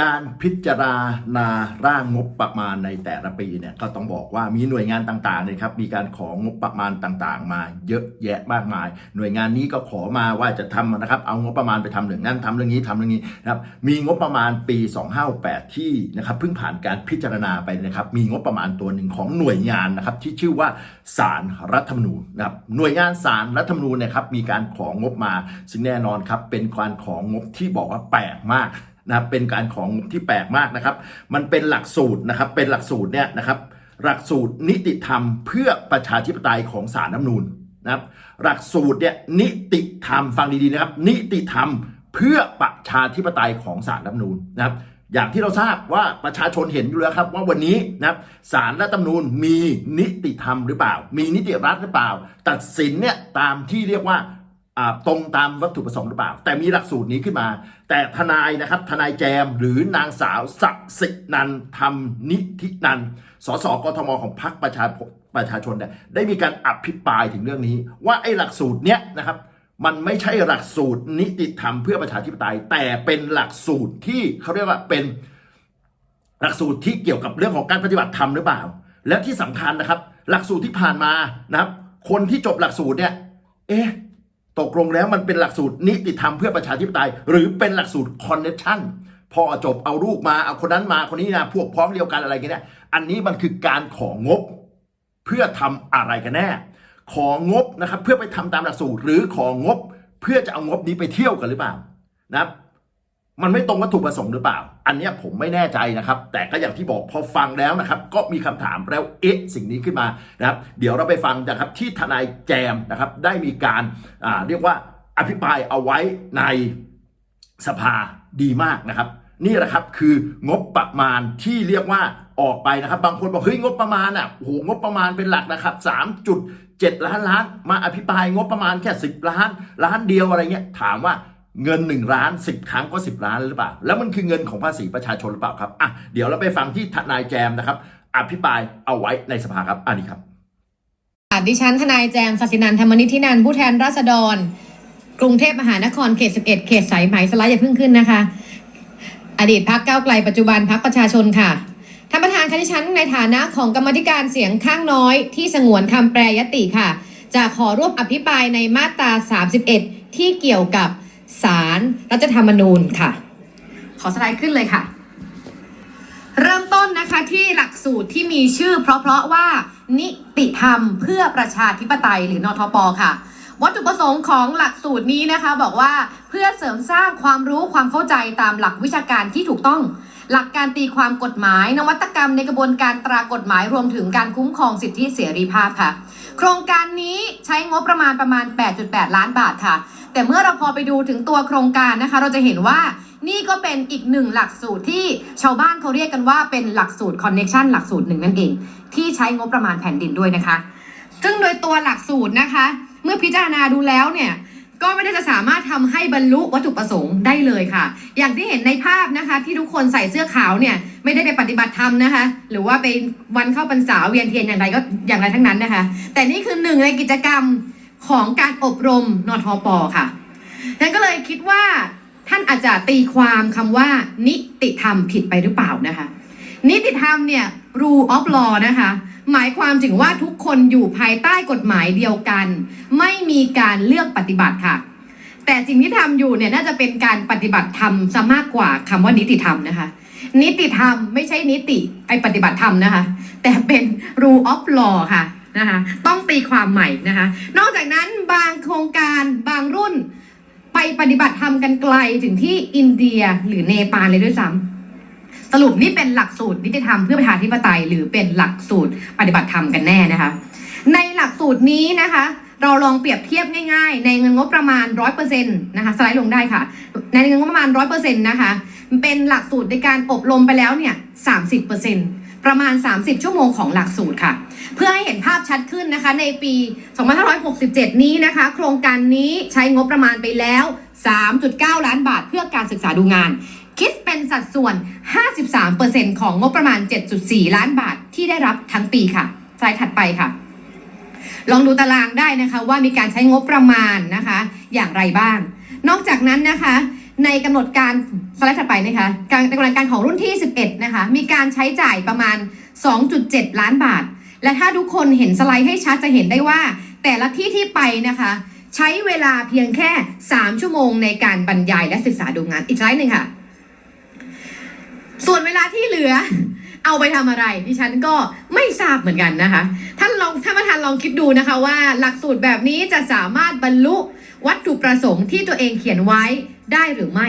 การพิจารณาร่างงบประมาณในแต่ละปีเนี่ยก็ต้องบอกว่ามีหน่วยงานต่างๆเนี่ยครับมีการของงบประมาณต่างๆ มาเยอะแยะมากมาย หน่วยงานนี้ก็ขอมาว่าจะทำนะครับเอางบประมาณไปทำเรื่องนั้นทำเรื่องนี้ทำเรื่องนี้นะครับมีงบประมาณปี 2568 ที่นะครับเพิ่งผ่านการพิจารณาไปนะครับมีงบประมาณตัวหนึ่งของหน่วยงานนะครับที่ชื่อว่าศาลรรัฐธรรมนูญนะครับหน่วยงานศาลรรัฐธรรมนูญนี่ยครับมีการของงบมา ซึ่งแน่นอนครับเป็นการของงบที่บอกว่าแปลกมาก นะครับเป็นการของที่แปลกมากนะครับ มันเป็นหลักสูตรนะครับ เป็นหลักสูตรเนี่ยนะครับ หลักสูตรนิติธรรมเพื่อประชาธิปไตยของศาลน้ำนูนนะครับ หลักสูตรเนี่ยนิติธรรมฟังดีๆนะครับ นิติธรรมเพื่อประชาธิปไตยของศาลน้ำนูนนะครับ อย่างที่เราทราบว่าประชาชนเห็นอยู่แล้วครับ ว่าวันนี้นะครับศาลรัฐธรรมนูญมีนิติธรรมหรือเปล่า มีนิติรัฐหรือเปล่า ตัดสินเนี่ยตามที่เรียกว่า ตรงตามวัตถุประสงค์หรือเปล่า แต่มีหลักสูตรนี้ขึ้นมา แต่ทนายนะครับทนายแจมหรือนางสาวสักสินันทำนิธินันสสกทมของพรรคประชาประชาชนเนี่ยได้มีการอภิปรายถึงเรื่องนี้ ว่าไอ้หลักสูตรเนี้ยนะครับมันไม่ใช่หลักสูตรนิติธรรมเพื่อประชาธิปไตย แต่เป็นหลักสูตรที่เขาเรียกว่าเป็นหลักสูตรที่เกี่ยวกับเรื่องของการปฏิบัติธรรมหรือเปล่า และที่สำคัญนะครับ หลักสูตรที่ผ่านมานะครับ คนที่จบหลักสูตรเนี่ย เอ๊ะ ตกลงแล้วมันเป็นหลักสูตรนิติธรรมเพื่อประชาธิปไตย หรือเป็นหลักสูตรคอนเนคชั่นพอจบเอาลูกมาเอาคนนั้นมาคนนี้นะพวกพ้องเดียวกันอะไรกันเนี่ยอันนี้มันคือการของบ เพื่อทำอะไรกันแน่ ของบนะครับเพื่อไปทำตามหลักสูตร หรือของงบ เพื่อจะเอางบนี้ไปเที่ยวกันหรือเปล่านะครับ มันไม่ตรงวัตถุประสงค์หรือเปล่า อันนี้ผมไม่แน่ใจนะครับ แต่ก็อย่างที่บอกพอฟังแล้วนะครับ ก็มีคำถามแล้วเอ๊ะสิ่งนี้ขึ้นมานะครับ เดี๋ยวเราไปฟังนะครับที่ทนายแจมนะครับ ได้มีการอ่าเรียกว่าอภิปรายเอาไว้ในสภาดีมากนะครับ นี่แหละครับคืองบประมาณที่เรียกว่าออกไปนะครับ บางคนบอกเฮ้ยงบประมาณอะโอ้โหงบประมาณเป็นหลักนะครับ3.7 ล้านล้าน มาอภิปรายงบประมาณแค่ 10 ล้านล้านเดียวอะไรเงี้ยถามว่า เงิน 1 ล้าน 10 ครั้งก็ 10 ล้านหรือเปล่า แล้วมันคือเงินของภาษีประชาชนหรือเปล่าครับอะเดี๋ยวเราไปฟังที่ทนายแจมนะครับ อภิปรายเอาไว้ในสภาครับอันนี้ครับค่ะดิฉันทนายแจมศศินันท์ธรรมนิธินันผู้แทนราษฎร กรุงเทพมหานครเขต 11 เขตสายไหมสไลด์อย่าเพิ่งขึ้นนะคะ อดีตพักก้าไกลปัจจุบันพักประชาชนค่ะท่านประธานคะดิฉันในฐานะของกรรมธิการเสียงข้างน้อย ที่สงวนคำแปรยติค่ะ จะขอร่วมอภิปรายในมาตรา 31 ที่เกี่ยวกับ สารรัฐธรรมนูญค่ะ ขอสไลด์ขึ้นเลยค่ะ เริ่มต้นนะคะที่หลักสูตรที่มีชื่อ เพราะๆว่านิติธรรมเพื่อประชาธิปไตยหรือนทปค่ะวัตถุประสงค์ของหลักสูตรนี้นะคะ บอกว่าเพื่อเสริมสร้างความรู้ความเข้าใจตามหลักวิชาการที่ถูกต้อง หลักการตีความกฎหมาย นวัตกรรมในกระบวนการตรากฎหมายรวมถึงการคุ้มครองสิทธิเสรีภาพค่ะ โครงการนี้ใช้งบประมาณประมาณ 8.8 ล้านบาทค่ะ แต่เมื่อเราพอไปดูถึงตัวโครงการนะคะ เราจะเห็นว่านี่ก็เป็นอีกหนึ่งหลักสูตรที่ชาวบ้านเขาเรียกกันว่าเป็นหลักสูตรคอนเน็ชันหลักสูตรหนึ่งนั่นเอง ที่ใช้งบประมาณแผ่นดินด้วยนะคะ ซึ่งโดยตัวหลักสูตรนะคะ เมื่อพิจารณาดูแล้วเนี่ยก็ไม่ได้จะสามารถทำให้บรรลุวัตถุประสงค์ได้เลยค่ะ อย่างที่เห็นในภาพนะคะ ที่ทุกคนใส่เสื้อขาวเนี่ยไม่ได้ไปปฏิบัติธรรมนะคะ หรือว่าไปวันเข้าพรรษาเวียนเทียนอย่างไรก็อย่างไรทั้งนั้นนะคะ แต่นี่คือหนึ่งในกิจกรรม ของการอบรมนทปค่ะฉันก็เลยคิดว่าท่านอาจจะตีความคำว่า นิติธรรมผิดไปหรือเปล่านะคะ นิติธรรมเนี่ย rule of law นะคะ หมายความถึงว่าทุกคนอยู่ภายใต้กฎหมายเดียวกัน ไม่มีการเลือกปฏิบัติค่ะ แต่สิ่งที่ทำอยู่เนี่ยน่าจะเป็นการปฏิบัติธรรมซะมากกว่าคำว่านิติธรรมนะคะ นิติธรรมไม่ใช่นิติไอปฏิบัติธรรมนะคะ แต่เป็น rule of law ค่ะ นะคะต้องตีความใหม่นะคะนอกจากนั้นบางโครงการบางรุ่น ไปปฏิบัติธรรมกันไกลถึงที่อินเดียหรือเนปาลเลยด้วยซ้ำสรุปนี่เป็นหลักสูตรนิติธรรมเพื่อประชาธิปไตย หรือเป็นหลักสูตรปฏิบัติธรรมกันแน่นะคะ ในหลักสูตรนี้นะคะเราลองเปรียบเทียบง่ายๆ ในเงินงบประมาณ 100%นะคะสไลด์ลงได้ค่ะ ในเงินงบประมาณ 100%นะคะ เป็นหลักสูตรในการอบรมไปแล้วเนี่ย 30% ประมาณ 30 ชั่วโมงของหลักสูตรค่ะ เพื่อให้เห็นภาพชัดขึ้นนะคะในปี 2567 นี้นะคะ โครงการนี้ใช้งบประมาณไปแล้ว 3.9 ล้านบาทเพื่อการศึกษาดูงาน คิดเป็นสัดส่วน 53%ของงบประมาณ 7.4 ล้านบาทที่ได้รับทั้งปีค่ะสไลด์ถัดไปค่ะ ลองดูตารางได้นะคะว่ามีการใช้งบประมาณนะคะ อย่างไรบ้าง นอกจากนั้นนะคะ ในกำหนดการสไลด์ถัดไปนะคะการในกำหนดการของรุ่นที่ 11 นะคะ มีการใช้จ่ายประมาณ 2.7 ล้านบาท และถ้าทุกคนเห็นสไลด์ให้ชัดจะเห็นได้ว่า แต่ละที่ที่ไปนะคะ ใช้เวลาเพียงแค่ 3 ชั่วโมงในการบรรยายและศึกษาดูงานอีกสไลด์หนึ่งค่ะ ส่วนเวลาที่เหลือเอาไปทำอะไร ดิฉันก็ไม่ทราบเหมือนกันนะคะ ท่านลองท่านประธานลองคิดดูนะคะว่า หลักสูตรแบบนี้จะสามารถบรรลุวัตถุประสงค์ที่ตัวเองเขียนไว้ ได้หรือไม่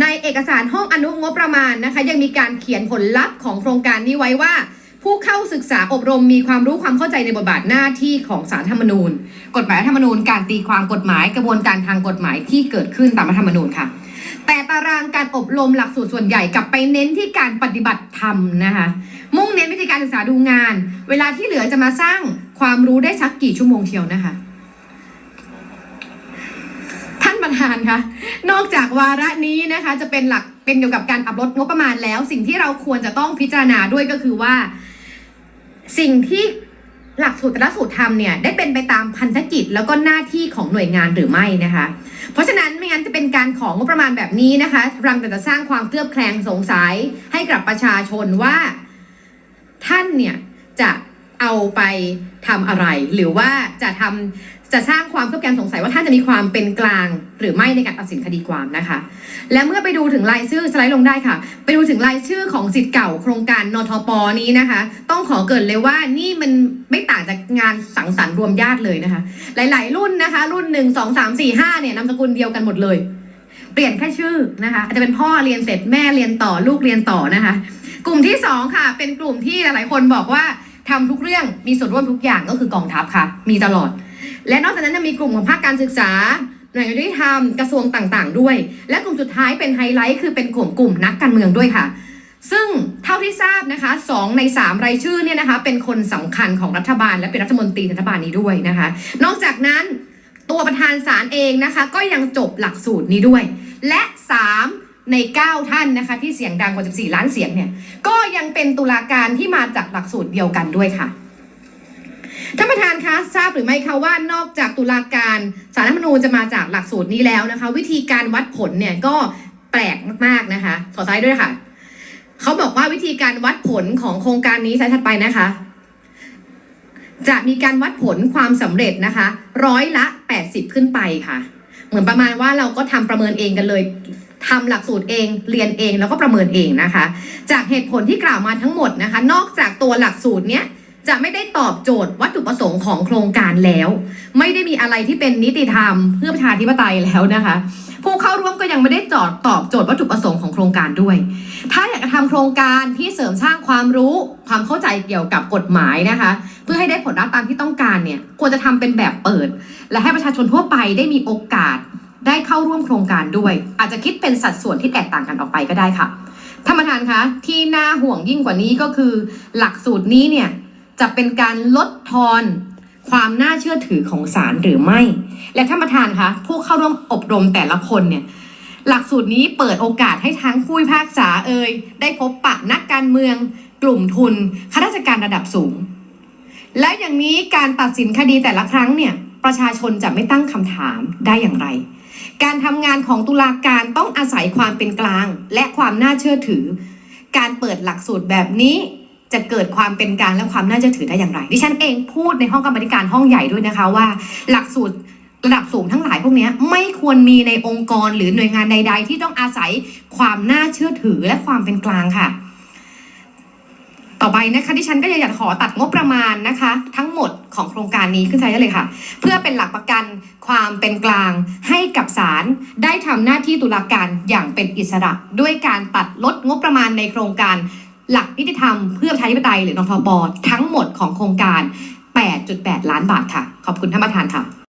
ในเอกสารห้องอนุงบประมาณนะคะ ยังมีการเขียนผลลัพธ์ของโครงการนี้ไว้ว่า ผู้เข้าศึกษาอบรมมีความรู้ความเข้าใจในบทบาทหน้าที่ของสารธรรมนูญ กฎหมายธรรมนูญ การตีความกฎหมายกระบวนการทางกฎหมายที่เกิดขึ้นตามรัฐธรรมนูญค่ะ แต่ตารางการอบรมหลักสูตรส่วนใหญ่กลับไปเน้นที่การปฏิบัติธรรมนะคะ มุ่งเน้นวิธีการศึกษาดูงาน เวลาที่เหลือจะมาสร้างความรู้ได้สักกี่ชั่วโมงเชียวนะคะ ประธานคะนอกจากวาระนี้นะคะ จะเป็นหลักเป็นเกี่ยวกับการปรับลดงบประมาณแล้ว สิ่งที่เราควรจะต้องพิจารณาด้วยก็คือว่า สิ่งที่หลักสูตรแต่ละสูตรทำเนี่ยได้เป็นไปตามพันธกิจแล้วก็หน้าที่ของหน่วยงานหรือไม่นะคะ เพราะฉะนั้นไม่งั้นจะเป็นการของงบประมาณแบบนี้นะคะรังแต่จะสร้างความเคลือบแคลงสงสัยให้กับประชาชนว่า ท่านเนี่ยจะเอาไปทำอะไร หรือว่าจะทำ จะสร้างความเคลือบแคลงสงสัยว่าท่านจะมีความเป็นกลางหรือไม่ในการตัดสินคดีความนะคะ และเมื่อไปดูถึงรายชื่อสไลด์ลงได้ค่ะ ไปดูถึงรายชื่อของสิทธิ์เก่าโครงการนทปนี้นะคะ ต้องขอเกรินเลยว่านี่มันไม่ต่างจากงานสังสรรค์รวมญาติเลยนะคะ หลาย ๆ รุ่นนะคะ รุ่นหนึ่งสองสามสี่ห้าเนี่ยนามสกุลเดียวกันหมดเลย เปลี่ยนแค่ชื่อนะคะอาจจะเป็นพ่อเรียนเสร็จแม่เรียนต่อลูกเรียนต่อนะคะ กลุ่มที่สองค่ะ เป็นกลุ่มที่หลายๆคนบอกว่าทำทุกเรื่องมีส่วนร่วมทุกอย่างก็คือกองทัพค่ะ มีตลอด และนอกจากนั้นยังมีกลุ่มของภาคการศึกษาหน่วยงานยุติธรรมกระทรวงต่างๆ ด้วย และกลุ่มสุดท้ายเป็นไฮไลท์คือเป็นกลุ่มกลุ่มนักการเมืองด้วยค่ะ ซึ่งเท่าที่ทราบนะคะสองในสามรายชื่อเนี่ยนะคะเป็นคนสำคัญของรัฐบาลและเป็นรัฐมนตรีรัฐบาลนี้ด้วยนะคะ นอกจากนั้นตัวประธานศาลเองนะคะ ก็ยังจบหลักสูตรนี้ด้วย และ 3 ใน 9 ท่านนะคะ ที่เสียงดังกว่า 14 ล้านเสียงเนี่ยก็ยังเป็นตุลาการที่มาจากหลักสูตรเดียวกันด้วยค่ะ ท่านประธานคะทราบหรือไม่คะว่านอกจากตุลาการสารรัฐธรรมนูญจะมาจากหลักสูตรนี้แล้วนะคะ วิธีการวัดผลเนี่ยก็แปลกมากๆนะคะขอซ้ายด้วยค่ะเขาบอกว่าวิธีการวัดผลของโครงการนี้สไลด์ถัดไปนะคะ จะมีการวัดผลความสำเร็จนะคะ ร้อยละ 80 ขึ้นไปค่ะ เหมือนประมาณว่าเราก็ทำประเมินเองกันเลยทำหลักสูตรเอง เรียนเองแล้วก็ประเมินเองนะคะ จากเหตุผลที่กล่าวมาทั้งหมดนะคะ นอกจากตัวหลักสูตรเนี้ย จะไม่ได้ตอบโจทย์วัตถุประสงค์ของโครงการแล้ว ไม่ได้มีอะไรที่เป็นนิติธรรม เพื่อประชาธิปไตยแล้วนะคะ ผู้เข้าร่วมก็ยังไม่ได้จอดตอบโจทย์วัตถุประสงค์ของโครงการด้วย ถ้าอยากจะทำโครงการที่เสริมสร้างความรู้ความเข้าใจเกี่ยวกับกฎหมายนะคะ เพื่อให้ได้ผลลัพธ์ตามที่ต้องการเนี่ยควรจะทำเป็นแบบเปิด และให้ประชาชนทั่วไปได้มีโอกาสได้เข้าร่วมโครงการด้วย อาจจะคิดเป็นสัดส่วนที่แตกต่างกันออกไปก็ได้ค่ะท่านประธานคะที่น่าห่วงยิ่งกว่านี้ก็คือ หลักสูตรนี้เนี่ย จะเป็นการลดทอนความน่าเชื่อถือของศาลหรือไม่ และท่านประธานคะผู้เข้าร่วมอบรมแต่ละคนเนี่ยหลักสูตรนี้เปิดโอกาสให้ทั้งผู้พิพากษาเอ่ยได้พบปะนักการเมือง กลุ่มทุนข้าราชการระดับสูง และอย่างนี้การตัดสินคดีแต่ละครั้งเนี่ยประชาชนจะไม่ตั้งคำถามได้อย่างไร การทำงานของตุลาการต้องอาศัยความเป็นกลาง และความน่าเชื่อถือ การเปิดหลักสูตรแบบนี้ จะเกิดความเป็นกลางและความน่าเชื่อถือได้อย่างไร ดิฉันเองพูดในห้องกรรมธิการห้องใหญ่ด้วยนะคะว่า หลักสูตรระดับสูงทั้งหลายพวกนี้ไม่ควรมีในองค์กรหรือหน่วยงานใด ๆ ที่ต้องอาศัยความน่าเชื่อถือและความเป็นกลางค่ะ ต่อไปนะคะที่ฉันก็อยากจะขอตัดงบประมาณนะคะ ทั้งหมดของโครงการนี้ขึ้นใช้ได้เลยค่ะ เพื่อเป็นหลักประกันความเป็นกลางให้กับศาลได้ทำหน้าที่ตุลาการอย่างเป็นอิสระ ด้วยการตัดลดงบประมาณในโครงการ หลักนิติธรรมเพื่อประชาธิปไตยหรือนทบทั้งหมดของโครงการ 8.8 ล้านบาทค่ะ ขอบคุณท่านประธานค่ะ